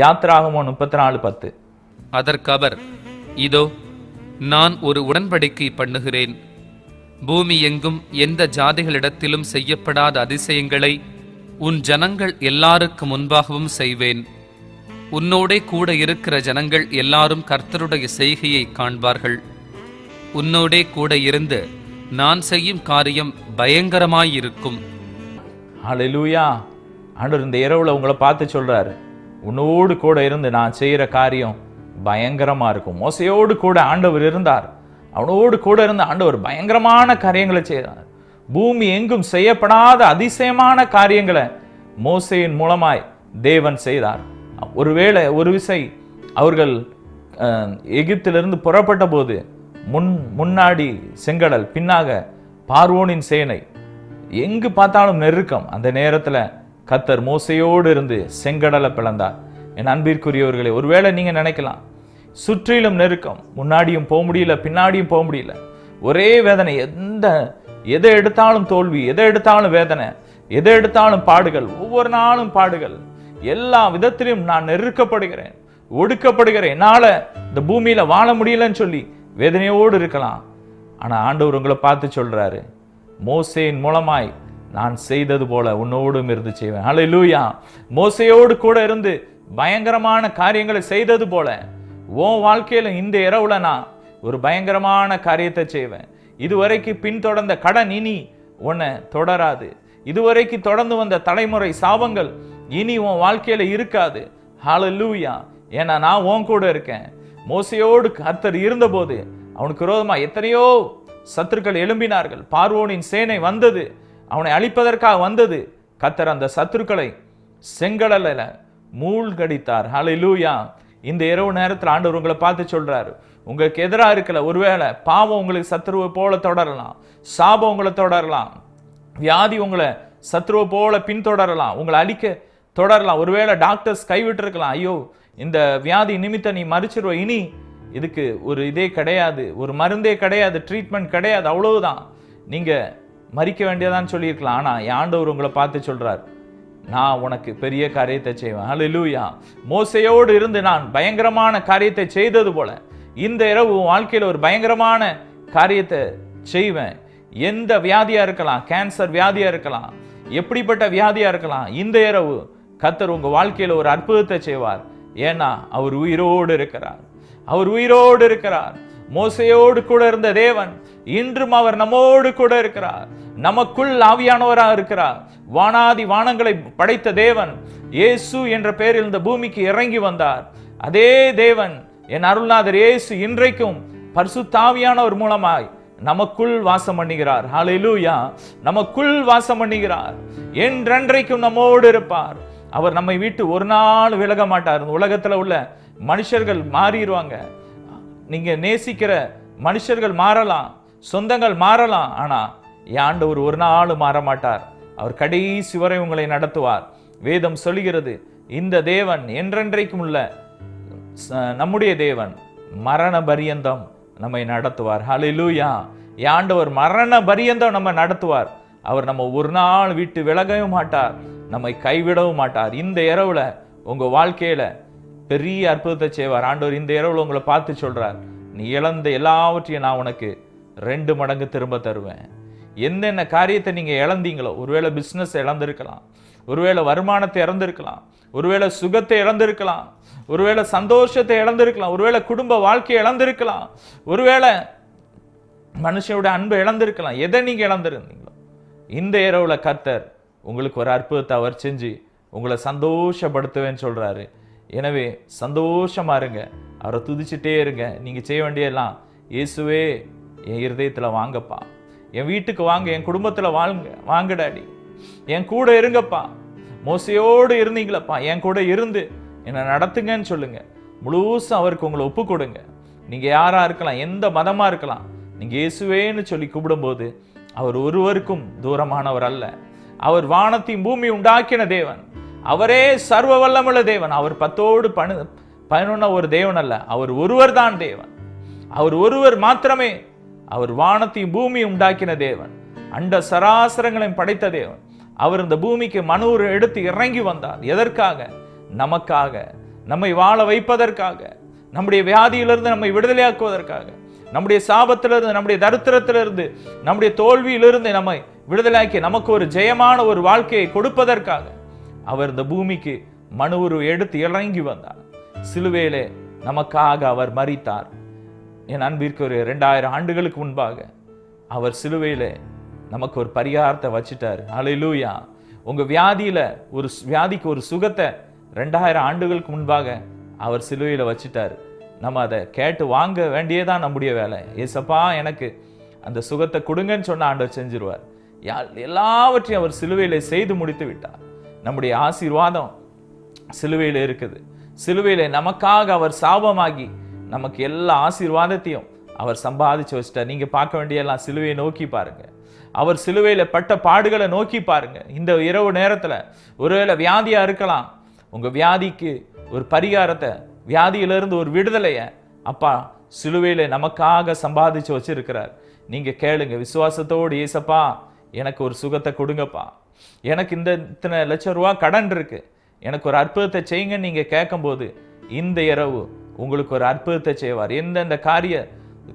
யாத்ராகமோ முப்பத்தி நாலு பத்து. அதற்கு அவர் இதோ நான் ஒரு உடன்படிக்கை பண்ணுகிறேன். பூமி எங்கும் எந்த ஜாதிகளிடத்திலும் செய்யப்படாத அதிசயங்களை உன் ஜனங்கள் எல்லாருக்கு முன்பாகவும் செய்வேன். உன்னோடே கூட இருக்கிற ஜனங்கள் எல்லாரும் கர்த்தருடைய செய்கையை காண்பார்கள். உன்னோடே கூட இருந்து நான் செய்யும் காரியம் பயங்கரமாயிருக்கும். ஹalleluya. ஆண்டவர் இந்த இரவுல உங்களை பார்த்து சொல்றாரு. உன்னோடு கூட இருந்து நான் செய்கிற காரியம் பயங்கரமாக இருக்கும். மோசையோடு கூட ஆண்டவர் இருந்தார். அவனோடு கூட இருந்த ஆண்டவர் பயங்கரமான காரியங்களை செய்தார். பூமி எங்கும் செய்யப்படாத அதிசயமான காரியங்களை மோசையின் மூலமாய் தேவன் செய்தார். ஒருவேளை ஒரு விசை அவர்கள் எகிப்திலிருந்து புறப்பட்ட போது முன் முன்னாடி செங்கடல் பின்னாக பார்வோனின் சேனை. எங்கு பார்த்தாலும் நெருக்கம். அந்த நேரத்தில் கத்தர் மோசையோடு இருந்து செங்கடலை பிளந்தார். என் அன்பிற்குரியவர்களே ஒருவேளை நீங்கள் நினைக்கலாம் சுற்றிலும் நெருக்கம் முன்னாடியும் போக முடியல பின்னாடியும் போக முடியல. ஒரே வேதனை எந்த எதை எடுத்தாலும் தோல்வி எதை எடுத்தாலும் வேதனை எதை எடுத்தாலும் பாடுகள் ஒவ்வொரு நாளும் பாடுகள். எல்லா விதத்திலும் நான் நெருக்கப்படுகிறேன் ஒடுக்கப்படுகிறேன். என்னால் இந்த பூமியில் வாழ முடியலன்னு சொல்லி வேதனையோடு இருக்கலாம். ஆனால் ஆண்டவர் உங்களை பார்த்து சொல்கிறாரு மோசேயின் மூலமாய் நான் செய்தது போல உன்னோடும் இருந்து செய்வேன். ஹalleluya மோசையோடு கூட இருந்து பயங்கரமான காரியங்களை செய்தது போல உன் வாழ்க்கையில் இந்த இரவுல நான் ஒரு பயங்கரமான காரியத்தை செய்வேன். இதுவரைக்கு பின்தொடர்ந்த கடன் இனி உன்னை தொடராது. இதுவரைக்கு தொடர்ந்து வந்த தலைமுறை சாபங்கள் இனி உன் வாழ்க்கையில் இருக்காது. ஹalleluya ஏன்னா நான் உன் கூட இருக்கேன். மோசையோடு கர்த்தர் இருந்தபோது அவனுக்கு விரோதமாக எத்தனையோ சத்துருக்கள் எழும்பினார்கள். பார்வோனின் சேனை வந்தது. அவனை அழிப்பதற்காக வந்தது. கத்தர் அந்த சத்துருக்களை செங்கடலில் மூழ்கடித்தார். ஹalleluya இந்த இரவு நேரத்தில் ஆண்டவர் உங்களை பார்த்து சொல்கிறாரு உங்களுக்கு எதிராக இருக்கல ஒருவேளை பாவம் உங்களுக்கு சத்ருவை போல தொடரலாம். சாபம் உங்களை தொடரலாம். வியாதி உங்களை சத்ருவை போல பின்தொடரலாம். உங்களை அழிக்க தொடரலாம். ஒருவேளை டாக்டர்ஸ் கைவிட்டிருக்கலாம். ஐயோ இந்த வியாதி நிமித்தம் நீ மறிச்சிருவ. இனி இதுக்கு ஒரு இதே கிடையாது. ஒரு மருந்தே கிடையாது. ட்ரீட்மெண்ட் கிடையாது. அவ்வளவுதான். நீங்கள் மறிக்க வேண்டியதான்னு சொல்லியிருக்கலாம். ஆனால் ஆண்டவர் உங்களை பார்த்து சொல்கிறார் நான் உனக்கு பெரிய காரியத்தை செய்வேன். ஹalleluya மோசையோடு இருந்து நான் பயங்கரமான காரியத்தை செய்தது போல இந்த இரவு உன் ஒரு பயங்கரமான காரியத்தை செய்வேன். எந்த வியாதியாக இருக்கலாம் கேன்சர் வியாதியாக இருக்கலாம் எப்படிப்பட்ட வியாதியாக இருக்கலாம் இந்த இரவு கத்தர் உங்கள் வாழ்க்கையில் ஒரு அற்புதத்தை செய்வார். ஏன்னா அவர் உயிரோடு இருக்கிறார். அவர் உயிரோடு இருக்கிறார். மோசையோடு கூட இருந்த தேவன் இன்றும் அவர் நம்மோடு கூட இருக்கிறார். நமக்குள் ஆவியானவராக இருக்கிறார். வானாதி வானங்களை படைத்த தேவன் இயேசு என்ற பெயரில் இந்த பூமிக்கு இறங்கி வந்தார். அதே தேவன் என் அருள்நாதர் இயேசு இன்றைக்கும் பரிசுத்தாவியானவர் மூலமாய் நமக்குள் வாசம் பண்ணுகிறார். ஹalleluya நமக்குள் வாசம் பண்ணுகிறார். என்றென்றைக்கும் நம்மோடு இருப்பார். அவர் நம்மை விட்டு ஒரு நாள் விலக மாட்டார். இந்த உள்ள மனுஷர்கள் மாறிடுவாங்க. நீங்கள் நேசிக்கிற மனுஷர்கள் மாறலாம் சொந்தங்கள் மாறலாம். ஆனால் என் ஆண்டவர் ஒரு நாளும் மாற மாட்டார் அவர் கடைசி வரை உங்களை நடத்துவார். வேதம் சொல்கிறது இந்த தேவன் என்றென்றைக்கும் உள்ள ச- நம்முடைய தேவன் மரண பரியந்தம் நம்மை நடத்துவார். ஹலிலூயா ஆண்டவர் மரண பரியந்தம் நம்ம நடத்துவார். அவர் நம்ம ஒரு நாள் விட்டு விலகவும் மாட்டார். நம்மை கைவிடவும் மாட்டார். இந்த இரவுல உங்கள் வாழ்க்கையில பெரிய அற்புதத்தை செய்வார். ஆண்டவர் இந்த இரவில் உங்களை பார்த்து சொல்கிறார் நீ இழந்த எல்லாவற்றையும் நான் உனக்கு ரெண்டு மடங்கு திரும்ப தருவேன். என்னென்ன காரியத்தை நீங்கள் இழந்தீங்களோ ஒருவேளை பிஸ்னஸ் இழந்திருக்கலாம் ஒருவேளை வருமானத்தை இழந்திருக்கலாம் ஒருவேளை சுகத்தை இழந்திருக்கலாம் ஒருவேளை சந்தோஷத்தை இழந்திருக்கலாம் ஒருவேளை குடும்ப வாழ்க்கையை இழந்திருக்கலாம் ஒருவேளை மனுஷனோட அன்பை இழந்திருக்கலாம். எதை நீங்கள் இழந்திருந்தீங்களோ இந்த இரவில் கர்த்தர் உங்களுக்கு ஒரு அற்புதத்தை அவர் செஞ்சு உங்களை சந்தோஷப்படுத்துவேன்னு சொல்கிறாரு எனவே சந்தோஷமா இருங்க. அவரை துதிச்சிட்டே இருங்க. நீங்கள் செய்ய வேண்டியதெல்லாம் இயேசுவே என் இருதயத்தில் வாங்கப்பா. என் வீட்டுக்கு வாங்க என் குடும்பத்தில் வாங்க வாங்க டாடி. என் கூட இருங்கப்பா. மோசையோடு இருந்தீங்களப்பா. என் கூட இருந்து என்னை நடத்துங்கன்னு சொல்லுங்கள் முழுசும் அவருக்கு உங்களை ஒப்பு கொடுங்க. நீங்கள் யாராக இருக்கலாம் எந்த மதமாக இருக்கலாம் நீங்கள் இயேசுவேன்னு சொல்லி கூப்பிடும்போது அவர் ஒருவருக்கும் தூரமானவர் அல்ல. அவர் வானத்தையும் பூமி உண்டாக்கின தேவன். அவரே சர்வ வல்லமுள்ள தேவன். அவர் பத்தோடு பணு பதினொன்ன ஒரு தேவன் அல்ல. அவர் ஒருவர் தான் தேவன். அவர் ஒருவர் மாத்திரமே அவர் வானத்தையும் பூமியும் உண்டாக்கின தேவன். அண்ட சராசரங்களையும் படைத்த தேவன். அவர் இந்த பூமிக்கு மனூர் எடுத்து இறங்கி வந்தார். எதற்காக? நமக்காக. நம்மை வாழ வைப்பதற்காக. நம்முடைய வியாதியிலிருந்து நம்மை விடுதலையாக்குவதற்காக. நம்முடைய சாபத்திலிருந்து நம்முடைய தரித்திரத்திலிருந்து நம்முடைய தோல்வியிலிருந்து நம்மை விடுதலையாக்கி நமக்கு ஒரு ஜெயமான ஒரு வாழ்க்கையை கொடுப்பதற்காக. அவர் இந்த பூமிக்கு மனு உருவம் எடுத்து இறங்கி வந்தார். சிலுவையிலே நமக்காக அவர் மறித்தார் என் அன்பிற்கு ஒரு ரெண்டாயிரம் ஆண்டுகளுக்கு முன்பாக அவர் சிலுவையிலே நமக்கு ஒரு பரிகாரத்தை வச்சிட்டார். அலையிலூயா உங்க வியாதியில ஒரு வியாதிக்கு ஒரு சுகத்தை ரெண்டாயிரம் ஆண்டுகளுக்கு முன்பாக அவர் சிலுவையில் வச்சிட்டார். நம்ம அதை கேட்டு வாங்க வேண்டியதான் நம்முடைய வேலை. ஏசப்பா எனக்கு அந்த சுகத்தை கொடுங்கன்னு சொன்ன ஆண்டவர் செஞ்சிருவார். எல்லாவற்றையும் அவர் சிலுவையில் செய்து முடித்து விட்டார். நம்முடைய ஆசீர்வாதம் சிலுவையில் இருக்குது. சிலுவையில் நமக்காக அவர் சாபமாகி நமக்கு எல்லா ஆசீர்வாதத்தையும் அவர் சம்பாதிச்சு வச்சிட்டார். நீங்கள் பார்க்க வேண்டிய எல்லாம் சிலுவையை நோக்கி பாருங்கள் அவர் சிலுவையில் பட்ட பாடுகளை நோக்கி பாருங்கள் இந்த இரவு நேரத்தில் ஒருவேளை வியாதியாக இருக்கலாம். உங்கள் வியாதிக்கு ஒரு பரிகாரத்தை வியாதியிலிருந்து ஒரு விடுதலையை அப்பா சிலுவையில் நமக்காக சம்பாதிச்சு வச்சுருக்கிறார். நீங்கள் கேளுங்க விசுவாசத்தோடு ஏசப்பா எனக்கு ஒரு சுகத்தை கொடுங்கப்பா. எனக்கு இந்த இத்தனை லட்சம் ரூபா கடன் இருக்கு. எனக்கு ஒரு அற்புதத்தை செய்யுங்கன்னு நீங்க கேட்கும்போது இந்த இரவு உங்களுக்கு ஒரு அற்புதத்தை செய்வார். எந்தெந்த காரிய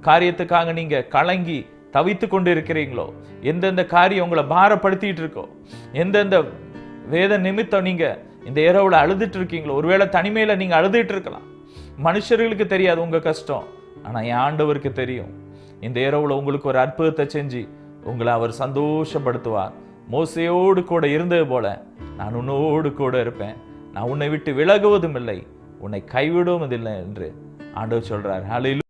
காரியத்துக்காக நீங்க கலங்கி தவித்து கொண்டு இருக்கிறீங்களோ எந்தெந்த காரியம் உங்களை பாரப்படுத்திட்டு இருக்கோ எந்தெந்த வேத நிமித்தம் நீங்க இந்த இரவுல அழுதுட்டு இருக்கீங்களோ ஒருவேளை தனிமையில நீங்க அழுதுட்டு இருக்கலாம். மனுஷர்களுக்கு தெரியாது உங்க கஷ்டம் ஆனா என் ஆண்டவருக்கு தெரியும். இந்த இரவுல உங்களுக்கு ஒரு அற்புதத்தை செஞ்சு உங்களை அவர் சந்தோஷப்படுத்துவார். மோசையோடு கூட இருந்தது போல நான் உன்னோடு கூட இருப்பேன். நான் உன்னை விட்டு விலகுவதும் இல்லை. உன்னை கைவிடுவதும் இல்லை என்று ஆண்டவர் சொல்றார். அலையிலும்